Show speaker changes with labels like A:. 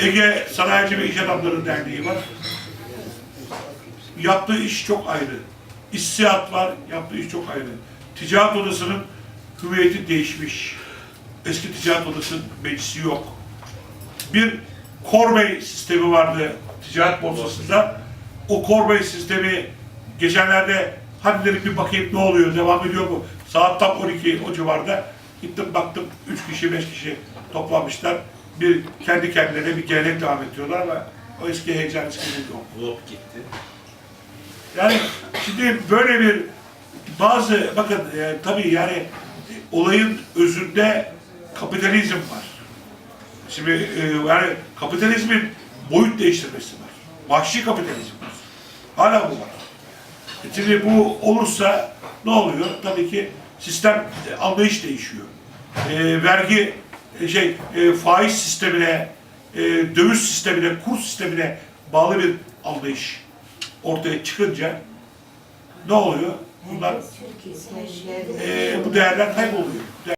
A: Ege Sanayici ve İş Adamları Derneği var. Yaptığı iş çok ayrı. İstihad var, yaptığı iş çok ayrı. Ticaret Odası'nın hüviyeti değişmiş. Eski Ticaret Odası'nın meclisi yok. Bir Korbey sistemi vardı ticaret borsasında. O Korbey sistemi geçenlerde hadi dedik bir bakayım ne oluyor, devam ediyor mu? Saat tam 12 o civarda. Gittim baktım 3 kişi 5 kişi toplanmışlar. Bir kendi kendilerine bir gelenek devam ediyorlar ama o eski heyecan eski yok.
B: Gitti.
A: Yani şimdi böyle bir bazı bakın e, tabii yani olayın özünde kapitalizm var. Şimdi e, yani kapitalizmin boyut değiştirmesi var. Vahşi kapitalizm var. Hala bu var. E, Şimdi bu olursa ne oluyor? Tabii ki sistem anlayış değişiyor. E, vergi şey e, faiz sistemine, e, döviz sistemine, kur sistemine bağlı bir anlayış ortaya çıkınca ne oluyor? Bunlar e, bu değerler kayboluyor.